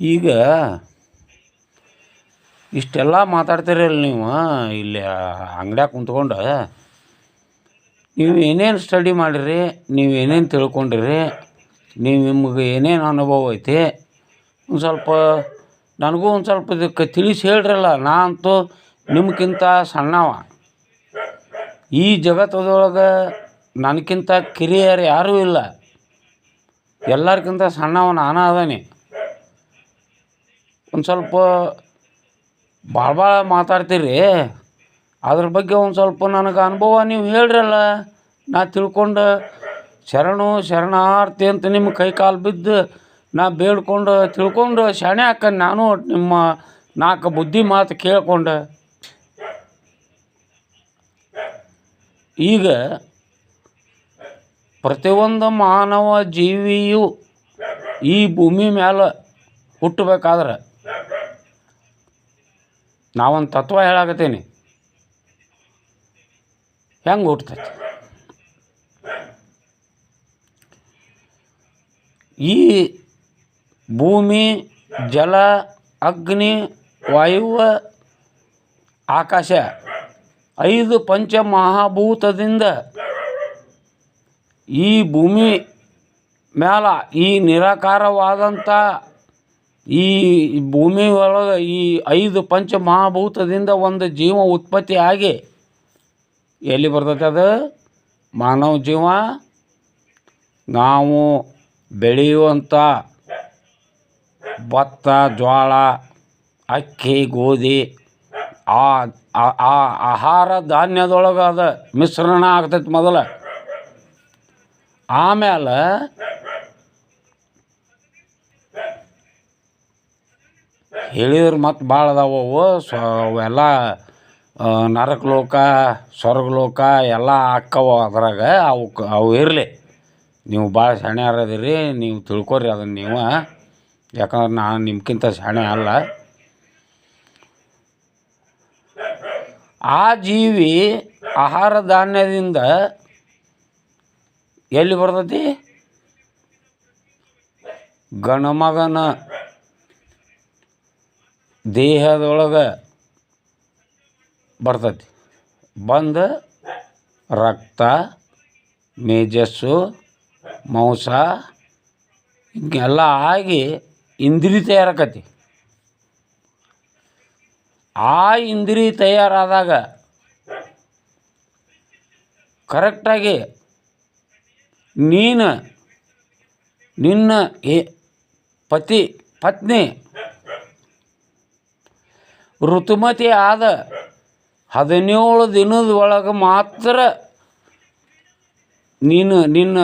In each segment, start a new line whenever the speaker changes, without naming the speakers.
ಈಗ ಇಷ್ಟೆಲ್ಲ ಮಾತಾಡ್ತೀರಲ್ಲ ನೀವು ಇಲ್ಲಿ ಅಂಗಡ್ಯಾಗ ಕುಂತ್ಕೊಂಡು, ನೀವು ಏನೇನು ಸ್ಟಡಿ ಮಾಡಿರಿ, ನೀವು ಏನೇನು ತಿಳ್ಕೊಂಡಿರಿ, ನೀವು ನಿಮ್ಗೆ ಏನೇನು ಅನುಭವ ಐತಿ, ಒಂದು ಸ್ವಲ್ಪ ನನಗೂ ಒಂದು ಸ್ವಲ್ಪ ಇದಕ್ಕೆ ತಿಳಿಸಿ ಹೇಳ್ರಲ್ಲ ನಾ ಅಂತೂ ನಿಮ್ಗಿಂತ ಸಣ್ಣವ. ಈ ಜಗತ್ತದೊಳಗೆ ನನಗಿಂತ ಕಿರಿಯರು ಯಾರೂ ಇಲ್ಲ. ಎಲ್ಲರಿಗಿಂತ ಸಣ್ಣವ ನಾನು ಅದಾನೆ. ಒಂದು ಸ್ವಲ್ಪ ಭಾಳ ಭಾಳ ಮಾತಾಡ್ತೀರಿ. ಅದ್ರ ಬಗ್ಗೆ ಒಂದು ಸ್ವಲ್ಪ ನನಗೆ ಅನುಭವ ನೀವು ಹೇಳ್ರಲ್ಲ. ನಾ ತಿಳ್ಕೊಂಡು ಶರಣು, ಶರಣಾರ್ಥಿ ಅಂತ ನಿಮ್ಮ ಕೈ ಕಾಲು ಬಿದ್ದು ನಾ ಬೇಡ್ಕೊಂಡು ತಿಳ್ಕೊಂಡು ಶಾಣೆ ಹಾಕ ನಾನು ನಿಮ್ಮ ನಾಲ್ಕು ಬುದ್ಧಿ ಮಾತು ಕೇಳ್ಕೊಂಡು. ಈಗ ಪ್ರತಿಯೊಂದು ಮಾನವ ಜೀವಿಯು ಈ ಭೂಮಿ ಮ್ಯಾಲ ಹುಟ್ಟಬೇಕಾದ್ರೆ ನಾವೊಂದು ತತ್ವ ಹೇಳಾಕತ್ತೀನಿ. ಹೆಂಗೆ ಹುಟ್ಟತೈತಿ ಈ ಭೂಮಿ, ಜಲ, ಅಗ್ನಿ ವಾಯುವ ಆಕಾಶ ಐದು ಪಂಚಮಹಾಭೂತದಿಂದ ಈ ಭೂಮಿ ಮ್ಯಾಲ ಈ ನಿರಾಕಾರವಾದಂಥ ಈ ಭೂಮಿ ಒಳಗೆ ಈ ಐದು ಪಂಚಮಹಾಭೂತದಿಂದ ಒಂದು ಜೀವ ಉತ್ಪತ್ತಿ ಆಗಿ ಎಲ್ಲಿ ಬರ್ತೈತೆ ಅದು? ಮಾನವ ಜೀವ. ನಾವು ಬೆಳೆಯುವಂಥ ಭತ್ತ ಜೋಳ ಅಕ್ಕಿ, ಗೋಧಿ, ಆ ಆಹಾರ ಧಾನ್ಯದೊಳಗೆ ಅದು ಮಿಶ್ರಣ ಆಗ್ತೈತೆ ಮೊದಲು. ಆಮೇಲೆ ಹೇಳಿದ್ರೆ ಮತ್ತೆ ಭಾಳ ಅದಾವ ಅವು. ಸೊ ಅವೆಲ್ಲ ನರಕಲೋಕ ನರಕ ಲೋಕ, ಸ್ವರ್ಗ ಲೋಕ ಎಲ್ಲ ಅಕ್ಕವ ಅದ್ರಾಗ. ಅವಕ್ಕೆ ಅವು ಇರಲಿ. ನೀವು ಭಾಳ ಶಾಣ್ಯಾರ ಅದೀರಿ, ನೀವು ತಿಳ್ಕೊರಿ ಅದನ್ನು ನೀವು. ಯಾಕಂದ್ರೆ ನಾನು ನಿಮ್ಗಿಂತ ಶಾಣೆ ಅಲ್ಲ. ಆ ಜೀವಿ ಆಹಾರ ಧಾನ್ಯದಿಂದ ಎಲ್ಲಿ ಬರ್ತೈತಿ? ಗಣಮಗನ ದೇಹದೊಳಗೆ ಬರ್ತೈತಿ. ಬಂದು ರಕ್ತ, ಮೇಜಸ್ಸು, ಮಾಂಸ, ಹಿಂಗೆಲ್ಲ ಆಗಿ ಇಂದ್ರಿ ತಯಾರಾಕತಿ. ಆ ಇಂದ್ರಿ ತಯಾರಾದಾಗ ಕರೆಕ್ಟಾಗಿ ನೀನು, ನಿನ್ನ ಪತಿ, ಪತ್ನಿ ಋತುಮತಿ ಆದ ಹದಿನೇಳು ದಿನದ ಒಳಗೆ ಮಾತ್ರ ನೀನು ನಿನ್ನ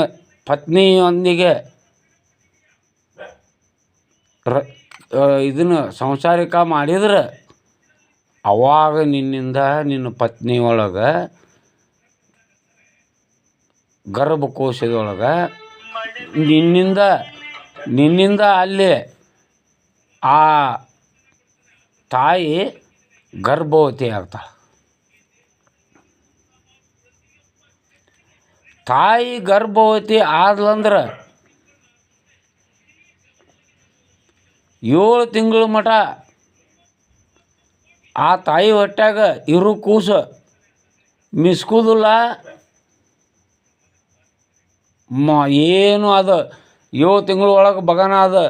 ಪತ್ನಿಯೊಂದಿಗೆ ರ ಇದನ್ನು ಸಂಸಾರಿಕ ಮಾಡಿದ್ರೆ ಅವಾಗ ನಿನ್ನಿಂದ ನಿನ್ನ ಪತ್ನಿ ಒಳಗೆ ಗರ್ಭಕೋಶದೊಳಗೆ ನಿನ್ನಿಂದ ನಿನ್ನಿಂದ ಅಲ್ಲಿ ಆ ತಾಯಿ ಗರ್ಭವತಿ ಆಗ್ತಾಳೆ. ತಾಯಿ ಗರ್ಭವತಿ ಆದ್ಲಂದ್ರೆ ಏಳು ತಿಂಗಳ ಮಟ ಆ ತಾಯಿ ಹೊಟ್ಟಾಗ ಇರು ಕೂಸು ಮಿಸ್ಕುದಿಲ್ಲ. ಮ, ಏನು ಅದು? ಏಳು ತಿಂಗಳ ಒಳಗೆ ಬಗನ ಅದು.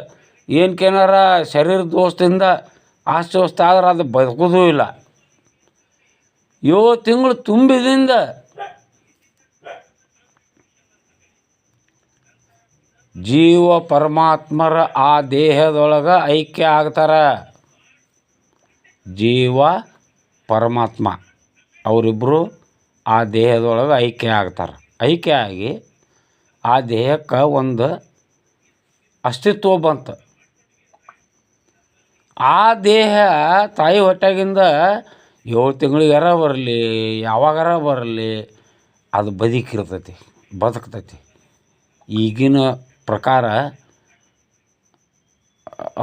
ಏನಕ್ಕೇನಾರ ಶರೀರ ದೋಷದಿಂದ ಆದ್ರೆ ಅದು ಬದುಕೋದೂ ಇಲ್ಲ. ಏಳು ತಿಂಗಳು ತುಂಬಿದಿಂದ ಜೀವ ಪರಮಾತ್ಮರ ಆ ದೇಹದೊಳಗೆ ಐಕ್ಯ ಆಗ್ತಾರೆ. ಜೀವ ಪರಮಾತ್ಮ. ಅವರಿಬ್ಬರು ಆ ದೇಹದೊಳಗೆ ಐಕ್ಯ ಆಗ್ತಾರೆ. ಐಕ್ಯ ಆಗಿ ಆ ದೇಹಕ್ಕೆ ಒಂದು ಅಸ್ತಿತ್ವ ಬಂತು. ಆ ದೇಹ ತಾಯಿ ಹೊಟ್ಟೆಗಿಂದ ಏಳು ತಿಂಗಳಿಗಾರ ಬರಲಿ, ಯಾವಾಗಾರ ಬರಲಿ, ಅದು ಬದುಕಿರ್ತೈತಿ, ಬದುಕ್ತೈತಿ. ಈಗಿನ ಪ್ರಕಾರ,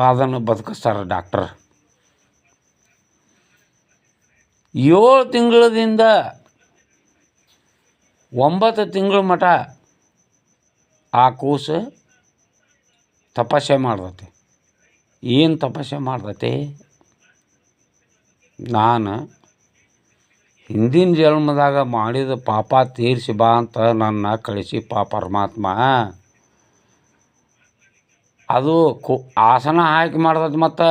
ಅದನ್ನು ಬದುಕಿಸ್ತಾರೆ ಡಾಕ್ಟರ್. ಏಳು ತಿಂಗಳದಿಂದ ಒಂಬತ್ತು ತಿಂಗಳ ಮಟ ಆ ಕೂಸು ತಪಾಸೆ ಮಾಡ್ತೈತಿ. ಏನು ತಪಸ್ಸೆ ಮಾಡ್ತೈತಿ? ನಾನು ಹಿಂದಿನ ಜನ್ಮದಾಗ ಮಾಡಿದ ಪಾಪ ತೀರಿಸಿ ಬಾ ಅಂತ ನನ್ನ ಕಳಿಸಿ ಪಾ ಪರಮಾತ್ಮ. ಅದು ಕು ಆಸನ ಹಾಕಿ ಮಾಡ್ತೈತಿ ಮತ್ತು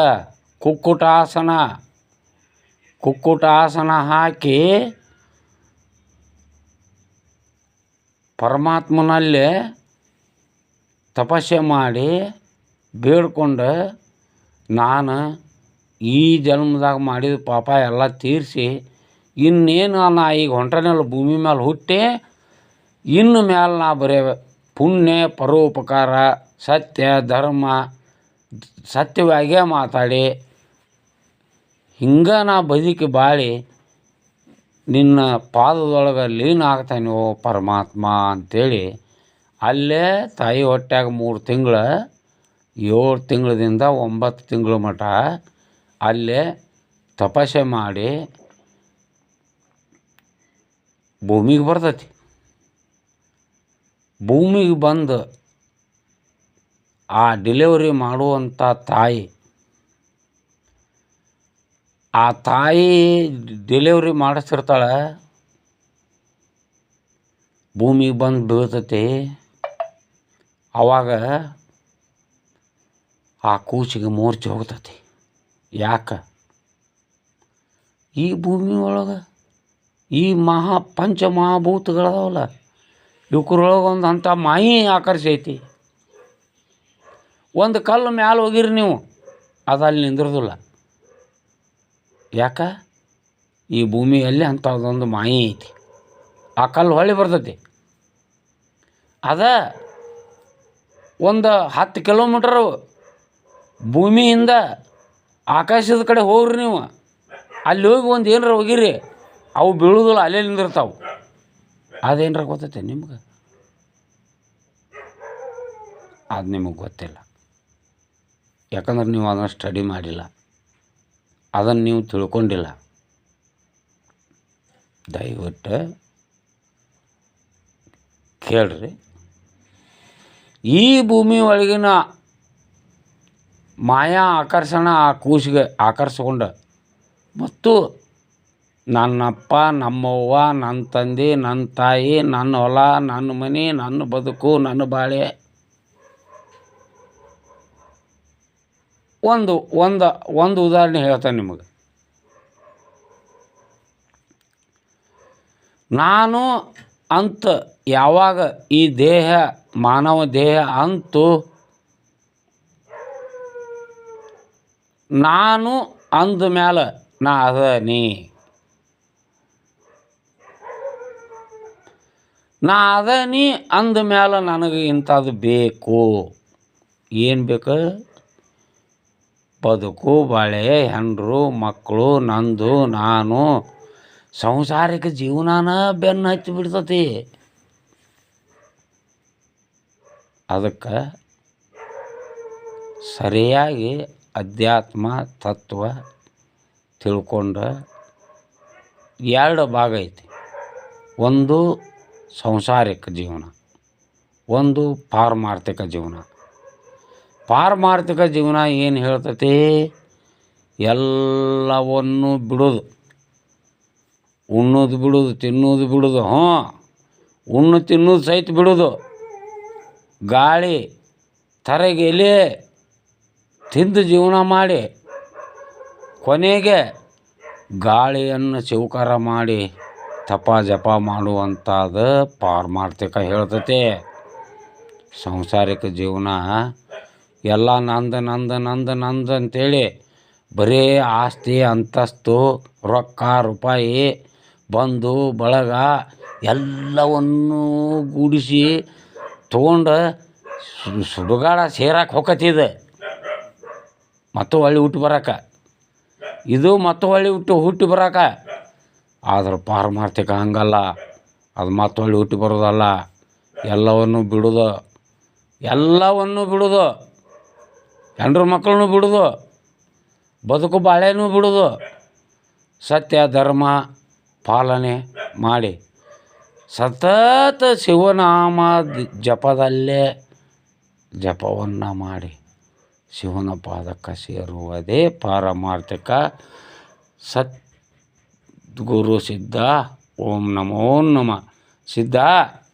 ಕುಕ್ಕುಟ ಆಸನ ಕುಕ್ಕುಟ ಆಸನ ಹಾಕಿ ಪರಮಾತ್ಮನಲ್ಲಿ ತಪಸ್ಸೆ ಮಾಡಿ ಬೇಡ್ಕೊಂಡು ನಾನು ಈ ಜನ್ಮದಾಗ ಮಾಡಿದ ಪಾಪ ಎಲ್ಲ ತೀರಿಸಿ, ಇನ್ನೇನು ನಾ ಈಗ ಹೊಂಟನಲ್ಲ, ಭೂಮಿ ಮೇಲೆ ಹುಟ್ಟಿ, ಇನ್ನು ಮ್ಯಾಲೆ ನಾ ಬರೆಯ ಪುಣ್ಯ, ಪರೋಪಕಾರ, ಸತ್ಯ, ಧರ್ಮ, ಸತ್ಯವಾಗೇ ಮಾತಾಡಿ, ಹಿಂಗೆ ನಾ ಬದುಕಿ ಬಾಳಿ, ನಿನ್ನ ಪಾದದೊಳಗೆ ಲೀನ ಆಗ್ತಾನೆ ಓ ಪರಮಾತ್ಮ ಅಂತೇಳಿ, ಅಲ್ಲೇ ತಾಯಿ ಹೊಟ್ಯಾಗ ಮೂರು ತಿಂಗಳು ಏಳು ತಿಂಗಳದಿಂದ ಒಂಬತ್ತು ತಿಂಗಳ ಮಟ ಅಲ್ಲೇ ತಪಾಸೆ ಮಾಡಿ ಭೂಮಿಗೆ ಬರ್ತೈತಿ. ಭೂಮಿಗೆ ಬಂದು ಆ ಡೆಲಿವರಿ ಮಾಡುವಂಥ ತಾಯಿ, ಆ ತಾಯಿ ಡೆಲಿವರಿ ಮಾಡಿಸ್ತಿರ್ತಾಳೆ, ಭೂಮಿಗೆ ಬಂದು ಬೀಳ್ತತಿ. ಆವಾಗ ಆ ಕೂಸಿಗೆ ಮೂರ್ಛೆ ಹೋಗ್ತತಿ ಯಾಕೆ? ಈ ಭೂಮಿ ಒಳಗೆ ಈ ಮಹಾ ಪಂಚ ಮಹಾಭೂತಗಳದಾವಲ್ಲ ಇವಕ್ರೊಳಗೆ ಒಂದು ಅಂಥ ಮಾಯಿ ಆಕರ್ಷೈತಿ ಒಂದು ಕಲ್ಲು ಮ್ಯಾಲೆ ಹೋಗಿರಿ ನೀವು ಅದು ಅಲ್ಲಿ ನಿಂದಿರೋದಿಲ್ಲ. ಯಾಕೆ? ಈ ಭೂಮಿಯಲ್ಲಿ ಅಂಥದ್ದೊಂದು ಮಾಯಿ ಐತಿ. ಆ ಕಲ್ಲು ಹೊಳ್ಳಿ ಬರ್ತೈತಿ ಅದ ಒಂದು ಹತ್ತು ಕಿಲೋಮೀಟ್ರು ಭೂಮಿಯಿಂದ ಆಕಾಶದ ಕಡೆ ಹೋಗ್ರಿ ನೀವು. ಅಲ್ಲಿ ಹೋಗಿ ಒಂದು ಏನಾರ ಹೋಗಿರಿ, ಅವು ಬೀಳುವುದಿಲ್ಲ ಅಲ್ಲೇ ನಿಂದಿರ್ತಾವೆ. ಅದೇನಾರ ಗೊತ್ತೈತೆ ನಿಮ್ಗೆ? ಅದು ನಿಮಗೆ ಗೊತ್ತಿಲ್ಲ. ಯಾಕಂದ್ರೆ ನೀವು ಅದನ್ನು ಸ್ಟಡಿ ಮಾಡಿಲ್ಲ. ಅದನ್ನು ನೀವು ತಿಳ್ಕೊಂಡಿಲ್ಲ. ದಯವಿಟ್ಟು ಕೇಳ್ರಿ. ಈ ಭೂಮಿ ಒಳಗಿನ ಮಾಯಾ ಆಕರ್ಷಣ ಆ ಕೂಸಿಗೆ ಆಕರ್ಷಿಕೊಂಡು ಮತ್ತು ನನ್ನಪ್ಪ, ನಮ್ಮವ್ವ ನನ್ನ ತಂದೆ ನನ್ನ ತಾಯಿ ನನ್ನ ಹೊಲ ನನ್ನ ಮನೆ ನನ್ನ ಬದುಕು ನನ್ನ ಬಾಳೆ. ಒಂದು ಒಂದು ಒಂದು ಉದಾಹರಣೆ ಹೇಳ್ತೇನೆ ನಿಮಗೆ. ನಾನು ಅಂತ ಯಾವಾಗ ಈ ದೇಹ, ಮಾನವ ದೇಹ ಅಂತು ನಾನು ಅಂದ ಮ್ಯಾಲ ನಾ ಅದನಿ ನಾ. ಅದನಿ ಅಂದ ಮ್ಯಾಲ ನನಗೆ ಇಂಥದ್ದು ಬೇಕು. ಏನು ಬೇಕು? ಬದುಕು, ಬಾಳೆ, ಹೆಂಡ್ರು ಮಕ್ಕಳು ನಂದು, ನಾನು. ಸಂಸಾರಿಕ ಜೀವನಾನ ಬೆನ್ನು ಹಚ್ಚಿ ಬಿಡ್ತತಿ. ಅದಕ್ಕೆ ಸರಿಯಾಗಿ ಅಧ್ಯಾತ್ಮ ತತ್ವ ತಿಳ್ಕೊಂಡ ಎರಡು ಭಾಗ ಐತಿ. ಒಂದು ಸಂಸಾರಿಕ ಜೀವನ, ಒಂದು ಪಾರಮಾರ್ಥಿಕ ಜೀವನ. ಪಾರಮಾರ್ಥಿಕ ಜೀವನ ಏನು ಹೇಳ್ತತಿ? ಎಲ್ಲವನ್ನು ಬಿಡೋದು. ಉಣ್ಣೋದು ಬಿಡೋದು, ತಿನ್ನೋದು ಬಿಡೋದು, ಹ್ಞೂ. ಉಣ್ಣು ತಿನ್ನೋದು ಸಹಿತ ಬಿಡೋದು. ಗಾಳಿ ತರಗೆ ಎಲೆ ತಿಂದು ಜೀವನ ಮಾಡಿ, ಕೊನೆಗೆ ಗಾಳಿಯನ್ನು ಸ್ವೀಕಾರ ಮಾಡಿ ತಪ ಜಪ ಮಾಡುವಂಥದ್ದು ಪಾರಮಾರ್ಥಿಕ ಹೇಳ್ತತೆ. ಸಂಸಾರಿಕ ಜೀವನ ಎಲ್ಲ ನಂದ ನಂದ ನಂದ ನಂದ ಅಂತೇಳಿ ಬರೀ ಆಸ್ತಿ, ಅಂತಸ್ತು, ರೊಕ್ಕ, ರೂಪಾಯಿ, ಬಂದು, ಬಳಗ ಎಲ್ಲವನ್ನೂ ಗೂಡಿಸಿ ತೊಗೊಂಡು ಸುಡುಗಾಡ ಸೇರಕ್ಕೆ ಹೊಕ್ಕತ್ತಿದೆ ಮತ್ತು ಹೊಳ್ಳಿ ಹುಟ್ಟು ಬರಕ. ಇದು ಮತ್ತು ಹೊಳ್ಳಿ ಹುಟ್ಟು, ಹುಟ್ಟಿ ಬರಾಕ. ಆದ್ರೆ ಪಾರಮಾರ್ಥಿಕ ಹಂಗಲ್ಲ. ಅದು ಮತ್ತು ಹೊಳ್ಳಿ ಹುಟ್ಟಿ ಬರೋದಲ್ಲ. ಎಲ್ಲವನ್ನು ಬಿಡೋದು ಎಲ್ಲವನ್ನು ಬಿಡೋದು. ಹೆಂಡ್ರ ಮಕ್ಕಳನ್ನು ಬಿಡೋದು, ಬದುಕು ಬಾಳೆನೂ ಬಿಡೋದು. ಸತ್ಯ, ಧರ್ಮ ಪಾಲನೆ ಮಾಡಿ. ಸತತ ಶಿವನಾಮ ಜಪದಲ್ಲೇ ಜಪವನ್ನು ಮಾಡಿ. ಶಿವನ ಪಾದಕ್ಕೆ ಸೇರುವುದೇ ಪಾರಮಾರ್ಥಿಕ. ಸತ್ ಗುರು ಸಿದ್ಧ, ಓಂ ನಮೋ ನಮ. ಸಿದ್ಧ,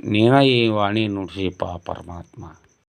ನೀನ ಈ ವಾಣಿ ನುಡಿಸಿಪ್ಪ ಪರಮಾತ್ಮ.